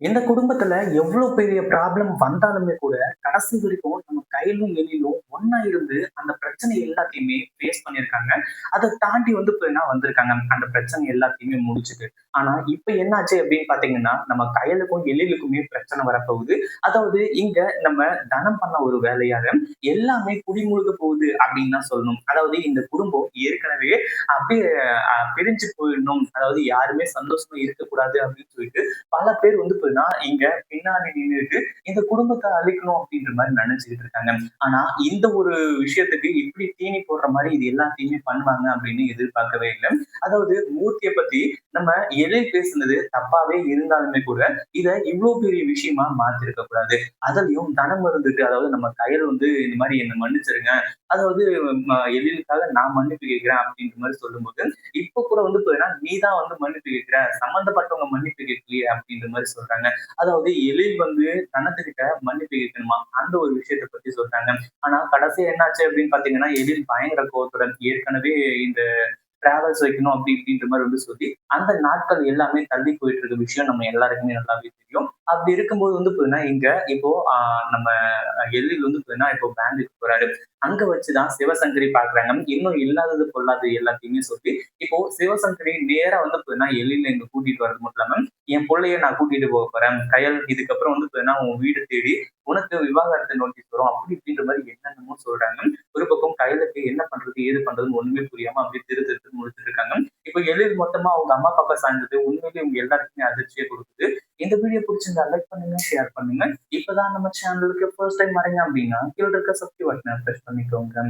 இந்த குடும்பத்துல எவ்வளவு பெரிய ப்ராப்ளம் வந்தாலுமே கூட கடைசி வரைக்கும் நம்ம கையிலும் எலிலும் ஒன்னா இருந்து அந்த பிரச்சனை எல்லாத்தையுமே ஃபேஸ் பண்ணியிருக்காங்க. அதை தாண்டி வந்து இப்ப என்ன வந்திருக்காங்க? அந்த பிரச்சனை எல்லாத்தையுமே முடிச்சுட்டு. ஆனா இப்ப என்னாச்சு அப்படின்னு பாத்தீங்கன்னா நம்ம கையலுக்கும் எழிலுக்குமே பிரச்சனை வரப்போகுது. அதாவது இங்க நம்ம தனம் பண்ண ஒரு வேலையாக எல்லாமே குடிமுழுக போகுது அப்படின்னு தான் சொல்லணும். அதாவது இந்த குடும்பம் ஏற்கனவே அப்படியே பிரிஞ்சு போயிடணும். அதாவது யாருமே சந்தோஷமா இருக்கக்கூடாது அப்படின்னு சொல்லிட்டு பல பேர் வந்து பார்த்தீங்கன்னா இங்க பின்னாடி நின்றுட்டு இந்த குடும்பத்தை அழிக்கணும் அப்படின்ற மாதிரி நினைச்சுக்கிட்டு இருக்காங்க. ஆனா இந்த ஒரு விஷயத்துக்கு இப்படி தீனி போடுற மாதிரி இது எல்லாத்தையுமே பண்ணுவாங்க அப்படின்னு எதிர்பார்க்கவே இல்லை. அதாவது மூர்த்தியை பத்தி நம்ம எதை பேசுனது தப்பாவே இருந்தாலுமே கூட இதை இவ்வளவு பெரிய விஷயமா மாத்திருக்க கூடாது. அதுலயும் தனம் இருந்துட்டு அதாவது நம்ம கையில் வந்து இந்த மாதிரி என்ன மன்னிச்சிருங்க. அதாவது எழிலுக்காக நான் மன்னிப்பு கேட்கிறேன் அப்படின்ற மாதிரி சொல்லும்போது இப்ப கூட வந்து பார்த்தீங்கன்னா நீ தான் வந்து மன்னிப்பு கேட்கிற சம்பந்தப்பட்டவங்க மன்னிப்பு கேட்கலையே அப்படின்ற மாதிரி சொல்றாங்க. அதாவது எழில் வந்து தனத்துக்கிட்ட மன்னிப்பு கேட்கணுமா? அந்த ஒரு விஷயத்தை பத்தி சொல்றாங்க ஆனா கடைசியா என்னாச்சு அப்படின்னு பாத்தீங்கன்னா எழில் பயங்கர கோவத்துடன் ஏற்கனவே இந்த டிராவல்ஸ் வைக்கணும் அப்படி இப்படின்ற மாதிரி வந்து சொல்லி அந்த நாட்கள் எல்லாமே தள்ளி போயிட்டு இருக்க விஷயம் நம்ம எல்லாருக்குமே நல்லாவே தெரியும். அப்படி இருக்கும்போது வந்து பார்த்தீங்கன்னா இங்க இப்போ நம்ம எல்லில் வந்து பார்த்தீங்கன்னா இப்போ பேங்குக்கு போறாரு. அங்க வச்சுதான் சிவசங்கரி பாக்குறாங்க. இன்னும் இல்லாதது பொல்லாது எல்லாத்தையுமே சொல்லி இப்போ சிவசங்கரி நேரா வந்து பார்த்தீங்கன்னா எல்லில இங்க கூட்டிட்டு வரது மட்டும் இல்லாம என் பிள்ளைய நான் கூட்டிட்டு போக போறேன். கயல் இதுக்கப்புறம் வந்து பார்த்தீங்கன்னா உன் வீடு தேடி உனக்கு விவாகரத்தை நோட்டீஸ் வரும். அப்படி இப்படின்ற மாதிரி என்னென்னமோ சொல்றாங்க. ஒரு பக்கம் கையிலுக்கு என்ன பண்றது ஏது பண்றதுன்னு ஒண்ணுமே புரியாம அப்படியே திரு திருத்து முடிச்சுட்டு இருக்காங்க. இப்போ எழில் மொத்தமா அவங்க அம்மா பாப்பா சார்ந்தது. உண்மையிலேயே இவங்க எல்லாருக்குமே அதிர்ச்சியை கொடுக்குது. இந்த வீடியோ பிடிச்சிருந்தா லைக் பண்ணுங்க ஷேர் பண்ணுங்க. இப்பதான் நம்ம சேனலுக்கு ஃபர்ஸ்ட் டைம் வரீங்க அப்படின்னா கீழே இருக்க சப்ஸ்கிரைப் பட்டனை ப்ரெஸ் பண்ணிக்கோங்க.